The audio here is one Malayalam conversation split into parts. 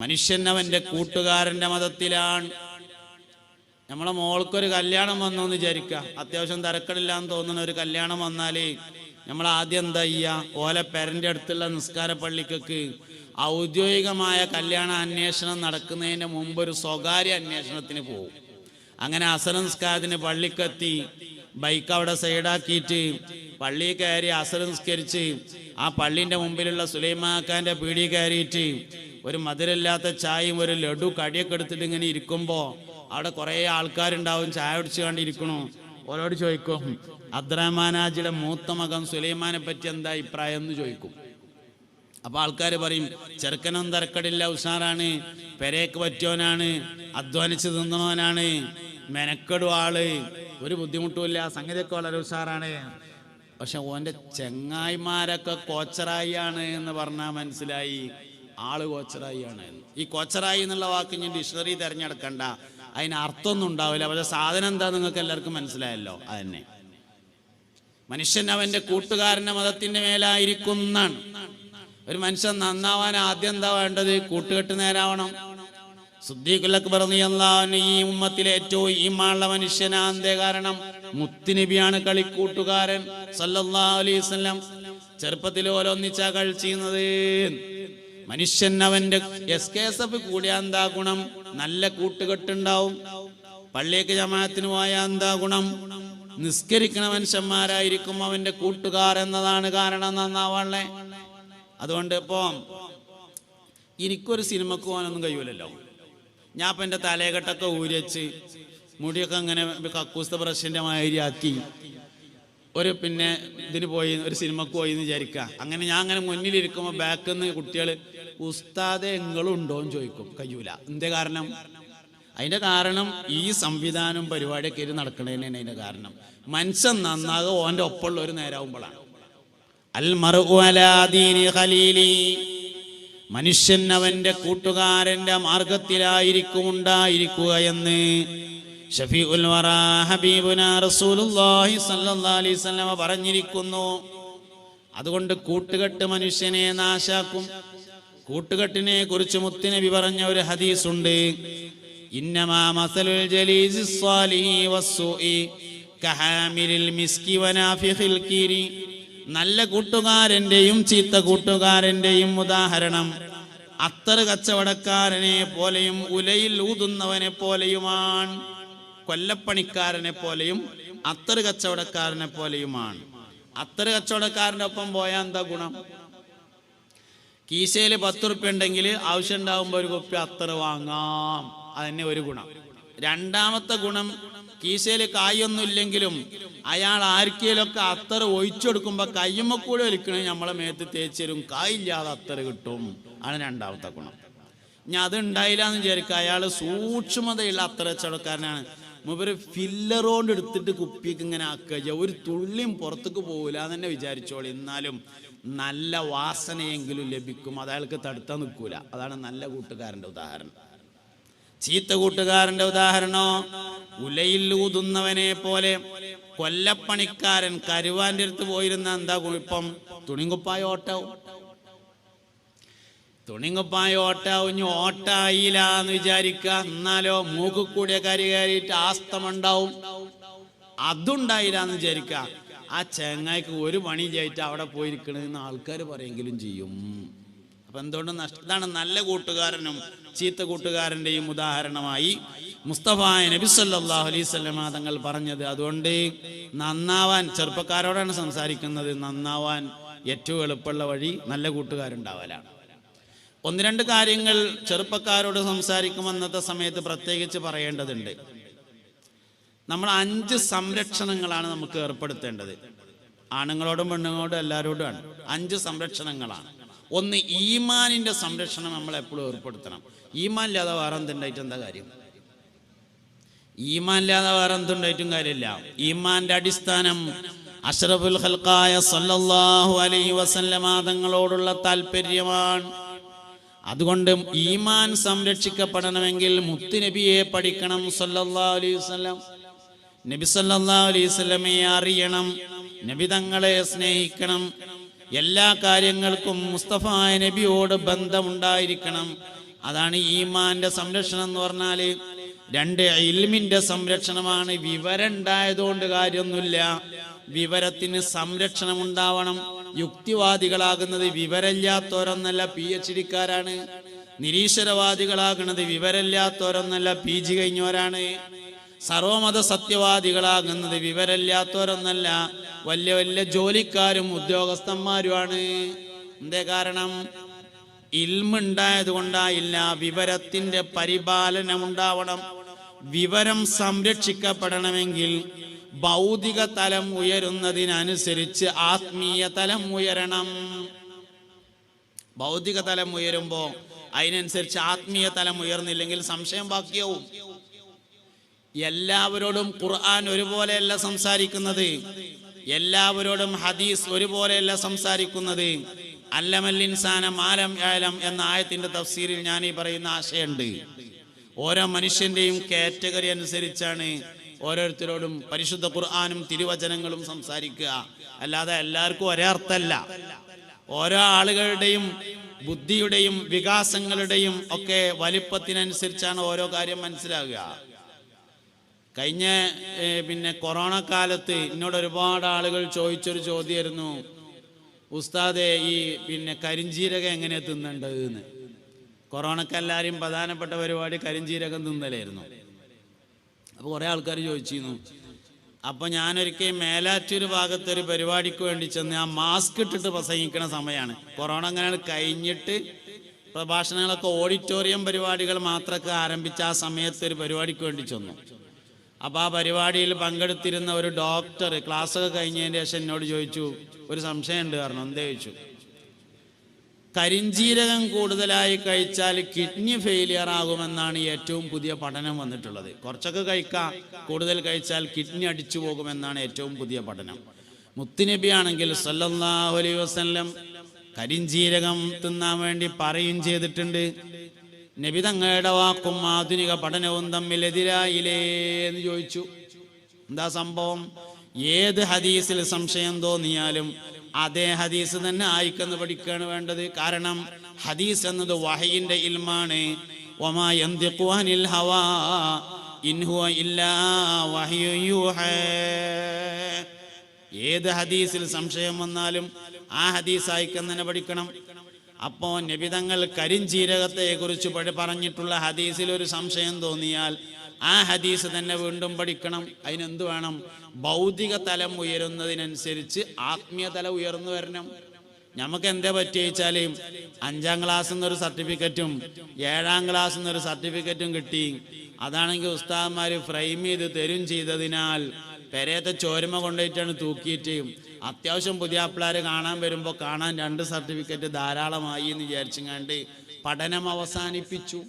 മനുഷ്യൻ അവന്റെ കൂട്ടുകാരന്റെ മതത്തിലാണ്. നമ്മളെ മോൾക്കൊരു കല്യാണം വന്നു എന്ന് വിചാരിക്കുക അത്യാവശ്യം തിരക്കടില്ലാന്ന് തോന്നുന്ന ഒരു കല്യാണം വന്നാലേ നമ്മൾ ആദ്യം എന്താ ചെയ്യുക ഓലെ പേരന്റെ അടുത്തുള്ള നിസ്കാര പള്ളിക്കൊക്കെ ഔദ്യോഗികമായ കല്യാണ അന്വേഷണം നടക്കുന്നതിന് മുമ്പ് ഒരു സ്വകാര്യ അന്വേഷണത്തിന് പോകും അങ്ങനെ അസനംസ്കാരത്തിന് പള്ളിക്കെത്തി ബൈക്ക് അവിടെ സൈഡാക്കിയിട്ട് പള്ളിയിൽ കയറി അസനംസ്കരിച്ച് ആ പള്ളിന്റെ മുമ്പിലുള്ള സുലൈമാക്കാന്റെ പീടി കയറിയിട്ട് ഒരു മധുരമില്ലാത്ത ചായയും ഒരു ലഡു കടിയൊക്കെ എടുത്തിട്ട് ഇങ്ങനെ ഇരിക്കുമ്പോ അവിടെ കുറെ ആൾക്കാരുണ്ടാവും ചായ കുടിച്ചു കണ്ടിരിക്കണു. ഓരോട് ചോദിക്കും അബ്ദുറഹ്മാനാജിയുടെ മൂത്ത മകൻ സുലൈമാനെ പറ്റി എന്താ അഭിപ്രായം? എന്ന് ചോദിക്കും. അപ്പൊ ആൾക്കാർ പറയും ചെറുക്കനും തരക്കടില്ല ഉഷാറാണ്. പെരേക്ക് പറ്റിയവനാണ്. അധ്വാനിച്ച് തിന്നവനാണ്. മെനക്കെടും ആൾ. ഒരു ബുദ്ധിമുട്ടുമില്ല സംഗതിയൊക്കെ വളരെ ഉഷാറാണ്. പക്ഷെ ഓന്റെ ചെങ്ങായിമാരൊക്കെ കോച്ചറായിയാണ് എന്ന് പറഞ്ഞാൽ മനസ്സിലായി. ആൾ കോച്ചറായി ആണ്. ഈ കോച്ചറായി എന്നുള്ള വാക്ക് ഞാൻ ഡിക്ഷണറി തിരഞ്ഞെടുക്കണ്ട. അതിന് അർത്ഥമൊന്നും ഉണ്ടാവില്ല. പക്ഷെ സാധനം എന്താ നിങ്ങൾക്ക് എല്ലാവർക്കും മനസ്സിലായല്ലോ? അതന്നെ. മനുഷ്യൻ അവന്റെ കൂട്ടുകാരന്റെ മതത്തിന്റെ മേലായിരിക്കുന്നാണ് ഒരു മനുഷ്യൻ നന്നാവാൻ ആദ്യം എന്താ വേണ്ടത്? കൂട്ടുകെട്ട് നേരാവണം. സുദ്ദീഖുലക്ക് പറഞ്ഞു ഈ ഉമ്മത്തിലെ ഏറ്റവും ഈമാനുള്ള മനുഷ്യനാന്തേ കാരണം മുത്തുനബിയാണ് കളിക്കൂട്ടുകാരൻ. സല്ലല്ലാഹു അലൈഹി വസല്ലം. ചെറുപ്പത്തിൽ ഓരോന്നിച്ചാ കഴിച്ചിരുന്നത് മനുഷ്യൻ അവന്റെ എസ് കെ എസ് എഫ് കൂടിയാ എന്താ ഗുണം? നല്ല കൂട്ടുകെട്ടുണ്ടാവും. പള്ളിയൊക്കെ ജമാഅത്തിന് പോയാൽ എന്താ ഗുണം? നിസ്കരിക്കണ മനുഷ്യന്മാരായിരിക്കും അവന്റെ കൂട്ടുകാർ എന്നതാണ് കാരണം നന്നാവാളെ അതുകൊണ്ട് ഇപ്പോ എനിക്കൊരു സിനിമക്ക് പോകാനൊന്നും കഴിയൂലല്ലോ. ഞാൻ ഇപ്പം എന്റെ തലേകെട്ടൊക്കെ ഊരിച്ച് മുടിയൊക്കെ അങ്ങനെ കക്കൂസ്ത ആക്കി ഒരു പിന്നെ ഇതിന് പോയി ഒരു സിനിമക്ക് പോയി എന്ന് വിചാരിക്കുക അങ്ങനെ ഞാൻ അങ്ങനെ മുന്നിലിരിക്കുമ്പോൾ ബാക്കിൽ നിന്ന് കുട്ടികൾ ഉസ്താദെ എങ്ങളും ഉണ്ടോ? എന്ന് ചോദിക്കും. കഴിയൂല. എന്തേ കാരണം? അതിന്റെ കാരണം ഈ സംവിധാനം പരിപാടിയൊക്കെ ഇത് തന്നെ അതിന്റെ കാരണം. മനുഷ്യൻ നന്നാകുക ഓന്റെ ഒപ്പമുള്ള ഒരു നേരാവുമ്പോഴാണ് അൽ ഖലീലി. മനുഷ്യൻ അവന്റെ കൂട്ടുകാരന്റെ മാർഗത്തിലായിരിക്കും ഉണ്ടായിരിക്കുക എന്ന് ഷഫീഉൽ റസൂലുള്ളാഹി അലൈഹി വസല്ലം പറഞ്ഞിരിക്കുന്നു. അതുകൊണ്ട് കൂട്ടുകെട്ട് മനുഷ്യനെ നാശാക്കും. കൂട്ടുകെട്ടിനെ കുറിച്ച് മുത്തുനബി പറഞ്ഞ ഒരു ഹദീസ് ഉണ്ട് ഇന്നമാ മസലുൽ ജലീസി മിസ്കി കീരി. നല്ല കൂട്ടുകാരന്റെയും ചീത്ത കൂട്ടുകാരന്റെയും ഉദാഹരണം. അത്തറ് കച്ചവടക്കാരനെ പോലെയും ഉലയിൽ ഊതുന്നവനെ പോലെയുമാണ്. കൊല്ലപ്പണിക്കാരനെ പോലെയും അത്തറ് കച്ചവടക്കാരനെ പോലെയുമാണ്. അത്തറ് കച്ചവടക്കാരന്റെ ഒപ്പം പോയാൽ എന്താ ഗുണം? കീശയിൽ പത്ത് ഉറുപ്പ്യ ഉണ്ടെങ്കിൽ ആവശ്യം ഉണ്ടാകുമ്പോൾ ഒരു കുപ്പി അത്തറ് വാങ്ങാം. അതന്നെ ഒരു ഗുണം. രണ്ടാമത്തെ ഗുണം കീശയിൽ കായൊന്നും ഇല്ലെങ്കിലും അയാൾ ആർക്കേലൊക്കെ അത്തറ് ഒഴിച്ചു കൊടുക്കുമ്പോൾ കയ്യുമ്മ കൂടെ ഒലിക്കണേ നമ്മളെ മേത്ത് തേച്ച് തരും. കായില്ലാതെ അത്തറ് കിട്ടും. ആണ് രണ്ടാമത്തെ ഗുണം. ഇനി അത് ഉണ്ടായില്ല എന്ന് വിചാരിക്കുക. അയാൾ സൂക്ഷ്മതയുള്ള അത്തറ കച്ചവടക്കാരനാണ്. മൂപ്പര് ഫില്ലറോണ്ട് എടുത്തിട്ട് കുപ്പിക്ക് ഇങ്ങനെ ആക്കുക ഒരു തുള്ളിയും പുറത്തേക്ക് പോകില്ല തന്നെ വിചാരിച്ചോളി. എന്നാലും നല്ല വാസനയെങ്കിലും ലഭിക്കും. അത് അയാൾക്ക് തടുത്താൻ നിൽക്കൂല. അതാണ് നല്ല കൂട്ടുകാരന്റെ ഉദാഹരണം. ചീത്ത കൂട്ടുകാരന്റെ ഉദാഹരണോ? ഉലയിൽ ഊതുന്നവനെ പോലെ കൊല്ലപ്പണിക്കാരൻ കരുവാന്റെ അടുത്ത് പോയിരുന്ന എന്താ കുഴപ്പം തുണിങ്കുപ്പായ ഓട്ടാവും തുണിങ്കുപ്പായ ഓട്ട ഇനി ഓട്ടായില്ല എന്ന് വിചാരിക്കുക എന്നാലോ മൂക്ക് കൂടിയ കരി കയറിയിട്ട് ആസ്തമുണ്ടാവും. അതുണ്ടായില്ല എന്ന് വിചാരിക്കുക ആ ചെങ്ങായിക്ക് ഒരു പണി ചെയ്തിട്ട് അവിടെ പോയിരിക്കണെന്ന് ആൾക്കാർ പറയെങ്കിലും ചെയ്യും. അപ്പൊ എന്തുകൊണ്ട് ഇതാണ് നല്ല കൂട്ടുകാരനും ചീത്ത കൂട്ടുകാരന്റെയും ഉദാഹരണമായി മുസ്തഫ നബി അലൈഹി വസല്ലമ തങ്ങൾ പറഞ്ഞത്. അതുകൊണ്ട് നന്നാവാൻ ചെറുപ്പക്കാരോടാണ് സംസാരിക്കുന്നത്. നന്നാവാൻ ഏറ്റവും എളുപ്പമുള്ള വഴി നല്ല കൂട്ടുകാരുണ്ടാവലാണ്. ഒന്ന് രണ്ട് കാര്യങ്ങൾ ചെറുപ്പക്കാരോട് സംസാരിക്കും അന്നത്തെ സമയത്ത് പ്രത്യേകിച്ച് പറയേണ്ടതുണ്ട്. നമ്മൾ അഞ്ച് സംരക്ഷണങ്ങളാണ് നമുക്ക് ഏർപ്പെടുത്തേണ്ടത്. ആണുങ്ങളോടും പെണ്ണുങ്ങളോടും എല്ലാവരോടുമാണ്. അഞ്ച് സംരക്ഷണങ്ങളാണ്. ഒന്ന് ഈമാനിന്റെ സംരക്ഷണം നമ്മൾ എപ്പോഴും ഏർപ്പെടുത്തണം. ഈമാൻ ഇല്ലാതെ വേറെ എന്തുണ്ടായിട്ട് എന്താ കാര്യം? ഈമാൻ ഇല്ലാതെ വേറെ എന്തുണ്ടായിട്ടും കാര്യമില്ല. ഈമാന്റെ അടിസ്ഥാനം അഷ്റഫുൽ ഹൽക്കായ സല്ലല്ലാഹു അലൈഹി വസല്ലമ തങ്ങളോടുള്ള താല്പര്യമാണ്. അതുകൊണ്ട് ഈമാൻ സംരക്ഷിക്കപ്പെടണമെങ്കിൽ മുത്തുനബിയെ പഠിക്കണം സല്ലല്ലാഹു അലൈഹി വസല്ലം. നബി സല്ലല്ലാഹു അലൈഹി വസല്ലമയെ അറിയണം നബി തങ്ങളെ സ്നേഹിക്കണം. എല്ലാ കാര്യങ്ങൾക്കും മുസ്തഫ നബിയോട് ബന്ധമുണ്ടായിരിക്കണം. അതാണ് ഈമാന്റെ സംരക്ഷണം എന്ന് പറഞ്ഞാൽ രണ്ട് ഇൽമിന്റെ സംരക്ഷണമാണ് വിവരം ഉണ്ടായതുകൊണ്ട് കാര്യമൊന്നുമില്ല. വിവരത്തിന് സംരക്ഷണം ഉണ്ടാവണം യുക്തിവാദികളാകുന്നത് വിവരമില്ലാത്തവരൊന്നല്ല പി എച്ച് ഡിക്കാരാണ് നിരീശ്വരവാദികളാകുന്നത് വിവരമില്ലാത്തവരൊന്നല്ല പി ജി കഴിഞ്ഞവരാണ്. സർവമത സത്യവാദികളാകുന്നത് വിവരമില്ലാത്തവരൊന്നല്ല വലിയ വലിയ ജോലിക്കാരും ഉദ്യോഗസ്ഥന്മാരുമാണ്. എന്തേ കാരണം? ഇൽമുണ്ടായത് കൊണ്ടായില്ല വിവരത്തിന്റെ പരിപാലനം ഉണ്ടാവണം വിവരം സംരക്ഷിക്കപ്പെടണമെങ്കിൽ ഭൗതിക തലം ഉയരുന്നതിനനുസരിച്ച് ആത്മീയ തലം ഉയരണം. ഭൗതിക തലം ഉയരുമ്പോ അതിനനുസരിച്ച് ആത്മീയ തലം ഉയർന്നില്ലെങ്കിൽ സംശയം ബാക്കിയാവും. എല്ലാവരോടും ഖുർആൻ ഒരുപോലെയല്ല സംസാരിക്കുന്നത്. എല്ലാവരോടും ഹദീസ് ഒരുപോലെയല്ല സംസാരിക്കുന്നത്. അല്ലമൽ ഇൻസാന ആലം എന്ന ആയത്തിന്റെ തഫ്സീരിൽ ഞാൻ ഈ പറയുന്ന ആശയമുണ്ട് ഓരോ മനുഷ്യന്റെയും കാറ്റഗറി അനുസരിച്ചാണ് ഓരോരുത്തരോടും പരിശുദ്ധ ഖുർആാനും തിരുവചനങ്ങളും സംസാരിക്കുക. അല്ലാതെ എല്ലാവർക്കും ഒരേ അർത്ഥമല്ല. ഓരോ ആളുകളുടെയും ബുദ്ധിയുടെയും വികാസങ്ങളുടെയും ഒക്കെ വലിപ്പത്തിനനുസരിച്ചാണ് ഓരോ കാര്യം മനസ്സിലാകുക. കഴിഞ്ഞ പിന്നെ കൊറോണ കാലത്ത് എന്നോട് ഒരുപാട് ആളുകൾ ചോദിച്ചൊരു ചോദ്യമായിരുന്നു. ഉസ്താദെ ഈ പിന്നെ കരിഞ്ചീരകം എങ്ങനെയാണ് തിന്നേണ്ടത് എന്ന് കൊറോണക്കെല്ലാവരും പ്രധാനപ്പെട്ട പരിപാടി കരിഞ്ചീരകം തിന്നലായിരുന്നു. അപ്പോൾ കുറേ ആൾക്കാർ ചോദിച്ചിരുന്നു അപ്പോൾ ഞാനൊരിക്കൽ ഭാഗത്ത് ഒരു പരിപാടിക്ക് വേണ്ടി ചെന്ന് ആ മാസ്ക് ഇട്ടിട്ട് പ്രസംഗിക്കണ സമയമാണ് കൊറോണ അങ്ങനെ കഴിഞ്ഞിട്ട് പ്രഭാഷണങ്ങളൊക്കെ ഓഡിറ്റോറിയം പരിപാടികൾ മാത്രമൊക്കെ ആരംഭിച്ച ആ സമയത്ത് ഒരു പരിപാടിക്ക് വേണ്ടി ചെന്നു. അപ്പോൾ ആ പരിപാടിയിൽ പങ്കെടുത്തിരുന്ന ഒരു ഡോക്ടർ ക്ലാസ്സൊക്കെ കഴിഞ്ഞതിന് ശേഷം എന്നോട് ചോദിച്ചു ഒരു സംശയമുണ്ട് കാരണം എന്താ ചോദിച്ചു? കരിഞ്ജീരകം കൂടുതലായി കഴിച്ചാൽ കിഡ്നി ഫെയിലിയർ ആകുമെന്നാണ് ഏറ്റവും പുതിയ പഠനം വന്നിട്ടുള്ളത്. കുറച്ചൊക്കെ കഴിക്കാം. കൂടുതൽ കഴിച്ചാൽ കിഡ്നി അടിച്ചു പോകുമെന്നാണ് ഏറ്റവും പുതിയ പഠനം. മുത്തുനബി ആണെങ്കിൽ സല്ലല്ലാഹു അലൈഹി വസല്ലം തിന്നാൻ വേണ്ടി പറയും ചെയ്തിട്ടുണ്ട്. നബി തങ്ങളുടെ വാക്കും ആധുനിക പഠനവും തമ്മിൽ എതിരായില്ലേ എന്ന് ചോദിച്ചു. എന്താ സംഭവം? ഏത് ഹദീസിൽ സംശയം തോന്നിയാലും അതേ ഹദീസ് തന്നെ ആയിക്കെന്ന് പഠിക്കുകയാണ് വേണ്ടത്. കാരണം ഹദീസ് എന്നത് വഹയിന്റെ ഇൽമാണ്. ഏത് ഹദീസിൽ സംശയം വന്നാലും ആ ഹദീസ് ആയിക്കെന്ന് തന്നെ പഠിക്കണം. അപ്പോ നബിതങ്ങൾ കരിഞ്ചീരകത്തെ കുറിച്ച് പറഞ്ഞിട്ടുള്ള ഹദീസിൽ ഒരു സംശയം തോന്നിയാൽ ആ ഹദീസ് തന്നെ വീണ്ടും പഠിക്കണം. അതിനെന്ത് വേണം? ഭൗതിക തലം ഉയരുന്നതിനനുസരിച്ച് ആത്മീയ തല ഉയർന്നു വരണം. നമുക്ക് എന്താ പറ്റി വെച്ചാൽ അഞ്ചാം ക്ലാസ് നിന്നൊരു സർട്ടിഫിക്കറ്റും ഏഴാം ക്ലാസ് നിന്നൊരു സർട്ടിഫിക്കറ്റും കിട്ടി. അതാണെങ്കിൽ ഉസ്താദ്മാര് ഫ്രെയിം ചെയ്ത് തരും ചെയ്തതിനാൽ പെരയത്തെ ചോരമ കൊണ്ടുപോയിട്ടാണ് തൂക്കിയിട്ട്. അത്യാവശ്യം പുതിയ പിള്ളേർ കാണാൻ വരുമ്പോൾ കാണാൻ രണ്ട് സർട്ടിഫിക്കറ്റ് ധാരാളമായി എന്ന് വിചാരിച്ചങ്ങാണ്ട് പഠനം അവസാനിപ്പിച്ചു.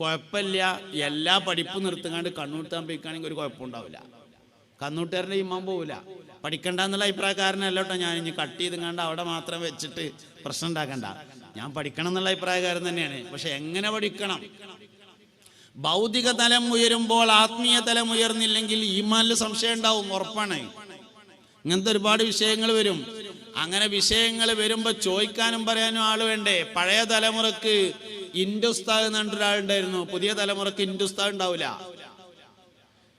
കുഴപ്പമില്ല. എല്ലാ പഠിപ്പും നിർത്തുങ്ങാണ്ട് കണ്ണൂട്ടാൻ പോയിക്കാണെങ്കിൽ ഒരു കുഴപ്പമുണ്ടാവില്ല കണ്ണൂട്ടുകാരന്റെ ഇമ്മാൻ പോവില്ല. പഠിക്കണ്ട എന്നുള്ള അഭിപ്രായക്കാരനല്ല കേട്ടോ ഞാൻ. ഇനി കട്ട് ചെയ്തുങ്ങാണ്ട് അവിടെ മാത്രം വെച്ചിട്ട് പ്രശ്നം ഉണ്ടാക്കണ്ട. ഞാൻ പഠിക്കണം എന്നുള്ള അഭിപ്രായക്കാരൻ തന്നെയാണ്. പക്ഷെ എങ്ങനെ പഠിക്കണം? ഭൗതിക തലം ഉയരുമ്പോൾ ആത്മീയ തലം ഉയർന്നില്ലെങ്കിൽ ഈമാനിൽ സംശയം ഉണ്ടാവും ഉറപ്പാണ്. ഇങ്ങനത്തെ ഒരുപാട് വിഷയങ്ങൾ വരും. അങ്ങനെ വിഷയങ്ങൾ വരുമ്പോൾ ചോദിക്കാനും പറയാനും ആൾ വേണ്ടേ? പഴയ തലമുറയ്ക്ക് ഇൻഡുസ്താവ് എന്ന് പറഞ്ഞിട്ടൊരാളുണ്ടായിരുന്നു. പുതിയ തലമുറയ്ക്ക് ഇൻഡുസ്താവ് ഉണ്ടാവില്ല.